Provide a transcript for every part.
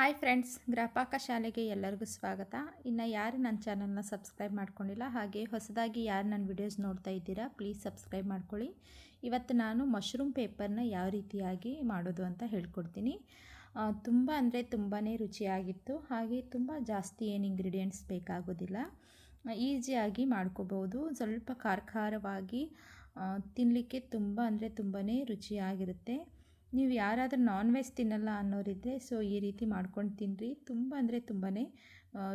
Hi friends, ಗ್ರಾಪಾಕ ಶಾಲೆಗೆ ಎಲ್ಲರಿಗೂ ಸ್ವಾಗತ. ಇನ್ನು ಯಾರು ನನ್ನ ಚಾನಲ್ನ ಸಬ್ಸ್ಕ್ರೈಬ್ ಮಾಡ್ಕೊಂಡಿಲ್ಲ, ಹಾಗೆ ಹೊಸದಾಗಿ ಯಾರು ನನ್ನ ವಿಡಿಯೋಸ್ ನೋಡ್ತಾ ಇದ್ದೀರಾ, ಪ್ಲೀಸ್ ಸಬ್ಸ್ಕ್ರೈಬ್ ಮಾಡ್ಕೊಳ್ಳಿ. ಇವತ್ತು ನಾನು ಮಶ್ರೂಮ್ ಪೇಪರ್ನ ಯಾವ ರೀತಿಯಾಗಿ ಮಾಡೋದು ಅಂತ ಹೇಳ್ಕೊಡ್ತೀನಿ. ತುಂಬ ಅಂದರೆ ತುಂಬಾ ರುಚಿಯಾಗಿತ್ತು, ಹಾಗೆ ತುಂಬ ಜಾಸ್ತಿ ಏನು ಇಂಗ್ರೀಡಿಯೆಂಟ್ಸ್ ಬೇಕಾಗೋದಿಲ್ಲ. ಈಸಿಯಾಗಿ ಮಾಡ್ಕೋಬೋದು, ಸ್ವಲ್ಪ ಖಾರ ಖಾರವಾಗಿ ತಿನ್ನಲಿಕ್ಕೆ ತುಂಬ ಅಂದರೆ ತುಂಬಾ ರುಚಿಯಾಗಿರುತ್ತೆ. ನೀವು ಯಾರಾದರೂ ನಾನ್ ವೆಜ್ ತಿನ್ನಲ್ಲ ಅನ್ನೋರಿದ್ದರೆ ಸೊ ಈ ರೀತಿ ಮಾಡ್ಕೊಂಡು ತಿನ್ನಿರಿ ತುಂಬ ಅಂದರೆ ತುಂಬಾ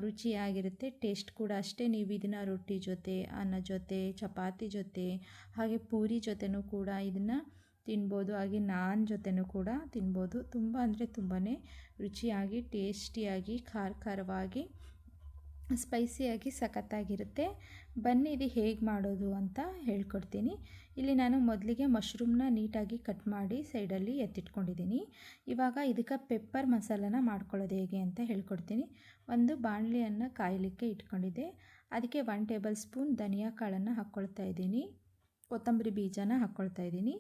ರುಚಿಯಾಗಿರುತ್ತೆ. ಟೇಸ್ಟ್ ಕೂಡ ಅಷ್ಟೇ. ನೀವು ಇದನ್ನು ರೊಟ್ಟಿ ಜೊತೆ, ಅನ್ನ ಜೊತೆ, ಚಪಾತಿ ಜೊತೆ, ಹಾಗೆ ಪೂರಿ ಜೊತೆನೂ ಕೂಡ ಇದನ್ನು ತಿನ್ಬೋದು. ಹಾಗೆ ನಾನ್ ಜೊತೆನೂ ಕೂಡ ತಿನ್ಬೋದು. ತುಂಬ ಅಂದರೆ ತುಂಬಾ ರುಚಿಯಾಗಿ ಟೇಸ್ಟಿಯಾಗಿ ಖಾರ ಖಾರವಾಗಿ ಸ್ಪೈಸಿಯಾಗಿ ಸಖತ್ತಾಗಿರುತ್ತೆ. ಬನ್ನಿ, ಇದು ಹೇಗೆ ಮಾಡೋದು ಅಂತ ಹೇಳ್ಕೊಡ್ತೀನಿ. ಇಲ್ಲಿ ನಾನು ಮೊದಲಿಗೆ ಮಶ್ರೂಮ್ನ ನೀಟಾಗಿ ಕಟ್ ಮಾಡಿ ಸೈಡಲ್ಲಿ ಎತ್ತಿಟ್ಕೊಂಡಿದ್ದೀನಿ. ಇವಾಗ ಇದಕ್ಕೆ ಪೆಪ್ಪರ್ ಮಸಾಲನ ಮಾಡ್ಕೊಳ್ಳೋದು ಹೇಗೆ ಅಂತ ಹೇಳ್ಕೊಡ್ತೀನಿ. ಒಂದು ಬಾಣಲಿಯನ್ನು ಕಾಯಲಿಕ್ಕೆ ಇಟ್ಕೊಂಡಿದ್ದೆ. ಅದಕ್ಕೆ ಒನ್ ಟೇಬಲ್ ಸ್ಪೂನ್ ಧನಿಯಾ ಕಾಳನ್ನು ಹಾಕ್ಕೊಳ್ತಾ ಇದ್ದೀನಿ. ಕೊತ್ತಂಬರಿ ಬೀಜನ ಹಾಕ್ಕೊಳ್ತಾ ಇದ್ದೀನಿ.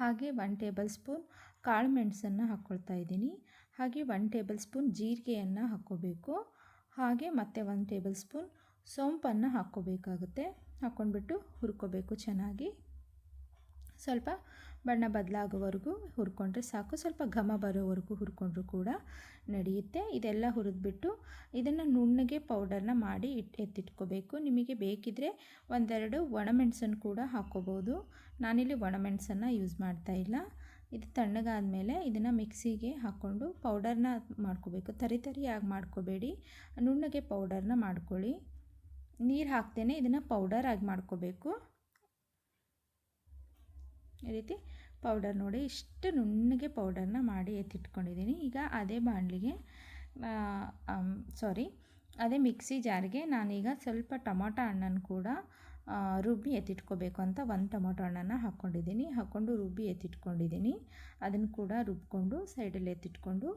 ಹಾಗೆ ಒನ್ ಟೇಬಲ್ ಸ್ಪೂನ್ ಕಾಳು ಮೆಣಸನ್ನು ಹಾಕ್ಕೊಳ್ತಾ ಇದ್ದೀನಿ. ಹಾಗೆ ಒನ್ ಟೇಬಲ್ ಸ್ಪೂನ್ ಜೀರಿಗೆಯನ್ನು ಹಾಕ್ಕೋಬೇಕು. ಹಾಗೆ ಮತ್ತೆ ಒಂದು ಟೇಬಲ್ ಸ್ಪೂನ್ ಸೋಂಪನ್ನು ಹಾಕ್ಕೋಬೇಕಾಗುತ್ತೆ. ಹಾಕ್ಕೊಂಡ್ಬಿಟ್ಟು ಹುರ್ಕೋಬೇಕು ಚೆನ್ನಾಗಿ. ಸ್ವಲ್ಪ ಬಣ್ಣ ಬದಲಾಗೋವರೆಗೂ ಹುರ್ಕೊಂಡ್ರೆ ಸಾಕು. ಸ್ವಲ್ಪ ಘಮ ಬರೋವರೆಗೂ ಹುರ್ಕೊಂಡ್ರೂ ಕೂಡ ನಡೆಯುತ್ತೆ. ಇದೆಲ್ಲ ಹುರಿದ್ಬಿಟ್ಟು ಇದನ್ನು ನುಣ್ಣಗೆ ಪೌಡರ್ನ ಮಾಡಿ ಇಟ್ಟು ಎತ್ತಿಟ್ಕೋಬೇಕು. ನಿಮಗೆ ಬೇಕಿದ್ದರೆ ಒಂದೆರಡು ಒಣಮೆಣಸನ್ನು ಕೂಡ ಹಾಕ್ಕೋಬೋದು. ನಾನಿಲ್ಲಿ ಒಣಮೆಣಸನ್ನು ಯೂಸ್ ಮಾಡ್ತಾ ಇಲ್ಲ. ಇದು ತಣ್ಣಗಾದ ಮೇಲೆ ಇದನ್ನು ಮಿಕ್ಸಿಗೆ ಹಾಕ್ಕೊಂಡು ಪೌಡರ್ನ ಮಾಡ್ಕೋಬೇಕು. ತರಿ ತರಿಯಾಗಿ ಮಾಡ್ಕೋಬೇಡಿ. ನುಣ್ಣಗೆ ಪೌಡರ್ನ ಮಾಡ್ಕೊಳ್ಳಿ. ನೀರು ಹಾಕ್ತೇನೆ. ಇದನ್ನು ಪೌಡರ್ ಆಗಿ ಮಾಡ್ಕೋಬೇಕು. ಈ ರೀತಿ ಪೌಡರ್ ನೋಡಿ ಇಷ್ಟು ನುಣ್ಣಗೆ ಪೌಡರ್ನ ಮಾಡಿ ಎತ್ತಿಟ್ಕೊಂಡಿದ್ದೀನಿ. ಈಗ ಅದೇ ಬಾಣಲಿಗೆ ಸಾರಿ ಅದೇ ಮಿಕ್ಸಿ ಜಾರಿಗೆ ನಾನೀಗ ಸ್ವಲ್ಪ ಟೊಮೊಟೊ ಹಣ್ಣನ್ನು ಕೂಡ ರುಬ್ಬಿ ಎತ್ತಿಟ್ಕೋಬೇಕು ಅಂತ ಒಂದು ಟೊಮೊಟೊ ಹಣ್ಣನ್ನು ಹಾಕ್ಕೊಂಡಿದ್ದೀನಿ ಹಾಕ್ಕೊಂಡು ರುಬ್ಬಿ ಎತ್ತಿಟ್ಕೊಂಡಿದ್ದೀನಿ. ಅದನ್ನು ಕೂಡ ರುಬ್ಕೊಂಡು ಸೈಡಲ್ಲಿ ಎತ್ತಿಟ್ಕೊಂಡು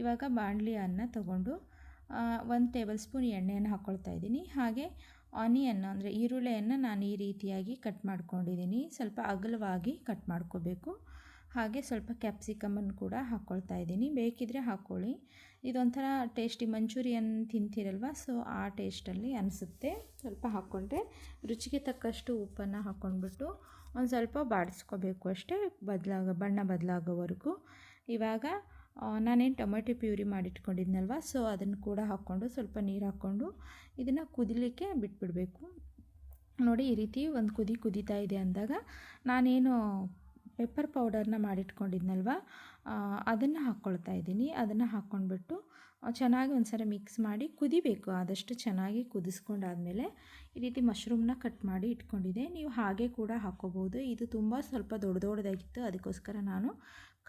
ಇವಾಗ ಬಾಣಲಿ ಅನ್ನ ತಗೊಂಡು ಒಂದು ಟೇಬಲ್ ಸ್ಪೂನ್ ಎಣ್ಣೆಯನ್ನು ಹಾಕ್ಕೊಳ್ತಾ ಇದ್ದೀನಿ. ಹಾಗೆ ಆನಿಯನ್ ಅಂದರೆ ಈರುಳ್ಳಿಯನ್ನು ನಾನು ಈ ರೀತಿಯಾಗಿ ಕಟ್ ಮಾಡ್ಕೊಂಡಿದ್ದೀನಿ. ಸ್ವಲ್ಪ ಅಗಲವಾಗಿ ಕಟ್ ಮಾಡ್ಕೋಬೇಕು. ಹಾಗೆ ಸ್ವಲ್ಪ ಕ್ಯಾಪ್ಸಿಕಮನ್ನು ಕೂಡ ಹಾಕ್ಕೊಳ್ತಾ ಇದ್ದೀನಿ. ಬೇಕಿದ್ದರೆ ಹಾಕ್ಕೊಳ್ಳಿ ಇದೊಂಥರ ಟೇಸ್ಟಿ ಮಂಚೂರಿಯನ್ ತಿಂತೀರಲ್ವ? ಸೊ, ಆ ಟೇಸ್ಟಲ್ಲಿ ಅನಿಸುತ್ತೆ. ಸ್ವಲ್ಪ ಹಾಕ್ಕೊಂಡ್ರೆ ರುಚಿಗೆ ತಕ್ಕಷ್ಟು ಉಪ್ಪನ್ನು ಹಾಕ್ಕೊಂಡ್ಬಿಟ್ಟು ಒಂದು ಸ್ವಲ್ಪ ಬಾಡಿಸ್ಕೋಬೇಕು ಅಷ್ಟೇ. ಬದಲಾಗ, ಬಣ್ಣ ಬದಲಾಗೋವರೆಗೂ. ಇವಾಗ ನಾನೇನು ಟೊಮೆಟೊ ಪ್ಯೂರಿ ಮಾಡಿಟ್ಕೊಂಡಿದ್ನಲ್ವ ಸೊ ಅದನ್ನು ಕೂಡ ಹಾಕ್ಕೊಂಡು ಸ್ವಲ್ಪ ನೀರು ಹಾಕ್ಕೊಂಡು ಇದನ್ನು ಕುದಿಲಿಕ್ಕೆ ಬಿಟ್ಬಿಡಬೇಕು. ನೋಡಿ, ಈ ರೀತಿ ಒಂದು ಕುದಿ ಕುದೀತಾ ಇದೆ ಅಂದಾಗ ನಾನೇನು ಪೆಪ್ಪರ್ ಪೌಡರ್ನ ಮಾಡಿಟ್ಕೊಂಡಿದ್ನಲ್ವ ಅದನ್ನು ಹಾಕ್ಕೊಳ್ತಾ ಇದ್ದೀನಿ. ಅದನ್ನು ಹಾಕ್ಕೊಂಡ್ಬಿಟ್ಟು ಚೆನ್ನಾಗಿ ಒಂದು ಸಲ ಮಿಕ್ಸ್ ಮಾಡಿ ಕುದಿಬೇಕು. ಆದಷ್ಟು ಚೆನ್ನಾಗಿ ಕುದಿಸ್ಕೊಂಡಾದಮೇಲೆ ಈ ರೀತಿ ಮಶ್ರೂಮ್ನ ಕಟ್ ಮಾಡಿ ಇಟ್ಕೊಂಡಿದ್ದೆ. ನೀವು ಹಾಗೆ ಕೂಡ ಹಾಕ್ಕೋಬೋದು ಇದು ತುಂಬ ಸ್ವಲ್ಪ ದೊಡ್ಡ ದೊಡ್ಡದಾಗಿತ್ತು ಅದಕ್ಕೋಸ್ಕರ ನಾನು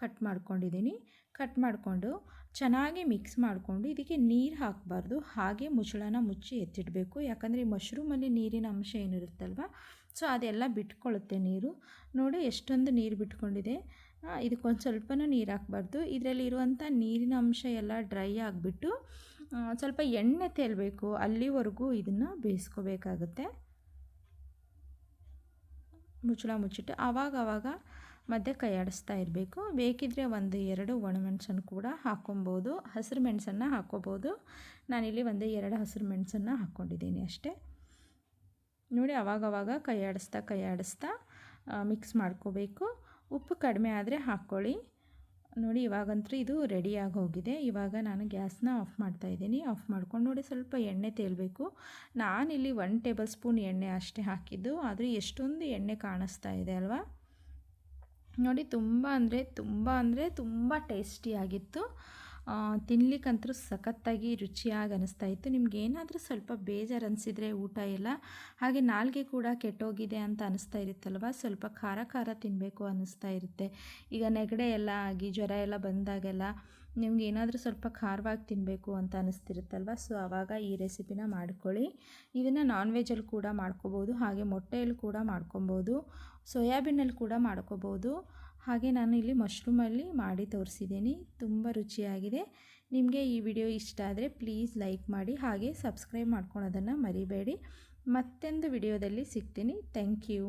ಕಟ್ ಮಾಡ್ಕೊಂಡಿದ್ದೀನಿ. ಕಟ್ ಮಾಡಿಕೊಂಡು ಚೆನ್ನಾಗಿ ಮಿಕ್ಸ್ ಮಾಡಿಕೊಂಡು ಇದಕ್ಕೆ ನೀರು ಹಾಕಬಾರ್ದು. ಹಾಗೆ ಮುಚ್ಚಳನ ಮುಚ್ಚಿ ಎತ್ತಿಡಬೇಕು. ಯಾಕಂದರೆ ಈ ಮಶ್ರೂಮಲ್ಲಿ ನೀರಿನ ಅಂಶ ಏನಿರುತ್ತಲ್ವ? ಸೊ ಅದೆಲ್ಲ ಬಿಟ್ಕೊಳ್ಳುತ್ತೆ ನೀರು. ನೋಡಿ ಎಷ್ಟೊಂದು ನೀರು ಬಿಟ್ಕೊಂಡಿದೆ. ಇದಕ್ಕೊಂದು ಸ್ವಲ್ಪನೂ ನೀರು ಹಾಕ್ಬಾರ್ದು. ಇದರಲ್ಲಿ ಇರುವಂಥ ನೀರಿನ ಅಂಶ ಎಲ್ಲ ಡ್ರೈ ಆಗಿಬಿಟ್ಟು ಸ್ವಲ್ಪ ಎಣ್ಣೆ ತೇಲಬೇಕು. ಅಲ್ಲಿವರೆಗೂ ಇದನ್ನು ಬೇಯಿಸ್ಕೋಬೇಕಾಗುತ್ತೆ. ಮುಚ್ಚಳ ಮುಚ್ಚಿಟ್ಟು ಆವಾಗ ಆವಾಗ ಮಧ್ಯೆ ಕೈಯಾಡಿಸ್ತಾ ಇರಬೇಕು. ಬೇಕಿದ್ದರೆ ಒಂದು ಎರಡು ಒಣಮೆಣಸನ್ನು ಕೂಡ ಹಾಕ್ಕೊಬೋದು. ಹಸಿರು ಮೆಣಸನ್ನು ಹಾಕ್ಕೋಬೋದು. ನಾನಿಲ್ಲಿ ಒಂದು ಎರಡು ಹಸಿರು ಮೆಣಸನ್ನು ಹಾಕ್ಕೊಂಡಿದ್ದೀನಿ ಅಷ್ಟೇ. ನೋಡಿ, ಅವಾಗವಾಗ ಕೈಯಾಡಿಸ್ತಾ ಕೈಯಾಡಿಸ್ತಾ ಮಿಕ್ಸ್ ಮಾಡ್ಕೋಬೇಕು. ಉಪ್ಪು ಕಡಿಮೆ ಆದರೆ ಹಾಕ್ಕೊಳ್ಳಿ. ನೋಡಿ, ಇವಾಗಂತೂ ಇದು ರೆಡಿಯಾಗಿ ಹೋಗಿದೆ. ಇವಾಗ ನಾನು ಗ್ಯಾಸ್ನ ಆಫ್ ಮಾಡ್ತಾ ಇದ್ದೀನಿ. ಆಫ್ ಮಾಡ್ಕೊಂಡು ನೋಡಿ, ಸ್ವಲ್ಪ ಎಣ್ಣೆ ತೇಲಬೇಕು. ನಾನಿಲ್ಲಿ ಒನ್ ಟೇಬಲ್ ಸ್ಪೂನ್ ಎಣ್ಣೆ ಅಷ್ಟೇ ಹಾಕಿದ್ದು. ಆದರೆ ಎಷ್ಟೊಂದು ಎಣ್ಣೆ ಕಾಣಿಸ್ತಾ ಇದೆ ಅಲ್ವಾ? ನೋಡಿ ತುಂಬ ಅಂದರೆ ತುಂಬ ಅಂದರೆ ತುಂಬ ಟೇಸ್ಟಿಯಾಗಿತ್ತು. ತಿನ್ಲಿಕ್ಕಂತೂ ಸಖತ್ತಾಗಿ ರುಚಿಯಾಗಿ ಅನಿಸ್ತಾ ಇತ್ತು. ನಿಮ್ಗೆ ಏನಾದರೂ ಸ್ವಲ್ಪ ಬೇಜಾರು ಅನಿಸಿದರೆ ಊಟ ಎಲ್ಲ, ಹಾಗೆ ನಾಲ್ಗೆ ಕೂಡ ಕೆಟ್ಟೋಗಿದೆ ಅಂತ ಅನಿಸ್ತಾ ಇರುತ್ತಲ್ವ? ಸ್ವಲ್ಪ ಖಾರ ಖಾರ ತಿನ್ನಬೇಕು ಅನ್ನಿಸ್ತಾ ಇರುತ್ತೆ. ಈಗ ನೆಗಡೆ ಎಲ್ಲ ಆಗಿ, ಜ್ವರ ಎಲ್ಲ ಬಂದಾಗೆಲ್ಲ ನಿಮ್ಗೆ ಏನಾದರೂ ಸ್ವಲ್ಪ ಖಾರವಾಗಿ ತಿನ್ನಬೇಕು ಅಂತ ಅನಿಸ್ತಿರುತ್ತಲ್ವ? ಸೊ, ಆವಾಗ ಈ ರೆಸಿಪಿನ ಮಾಡ್ಕೊಳ್ಳಿ. ಇದನ್ನು ನಾನ್ ವೆಜಲ್ಲಿ ಕೂಡ ಮಾಡ್ಕೋಬೋದು, ಹಾಗೆ ಮೊಟ್ಟೆಯಲ್ಲಿ ಕೂಡ ಮಾಡ್ಕೊಬೋದು ಸೋಯಾಬೀನಲ್ಲಿ ಕೂಡ ಮಾಡ್ಕೋಬೋದು. ಹಾಗೆ ನಾನು ಇಲ್ಲಿ ಮಶ್ರೂಮಲ್ಲಿ ಮಾಡಿ ತೋರಿಸಿದ್ದೀನಿ. ತುಂಬ ರುಚಿಯಾಗಿದೆ. ನಿಮಗೆ ಈ ವಿಡಿಯೋ ಇಷ್ಟ ಆದರೆ ಪ್ಲೀಸ್ ಲೈಕ್ ಮಾಡಿ ಹಾಗೆ ಸಬ್ಸ್ಕ್ರೈಬ್ ಮಾಡ್ಕೊಳೋದನ್ನು ಮರಿಬೇಡಿ. ಮತ್ತೊಂದು ವಿಡಿಯೋದಲ್ಲಿ ಸಿಗ್ತೀನಿ. Thank you.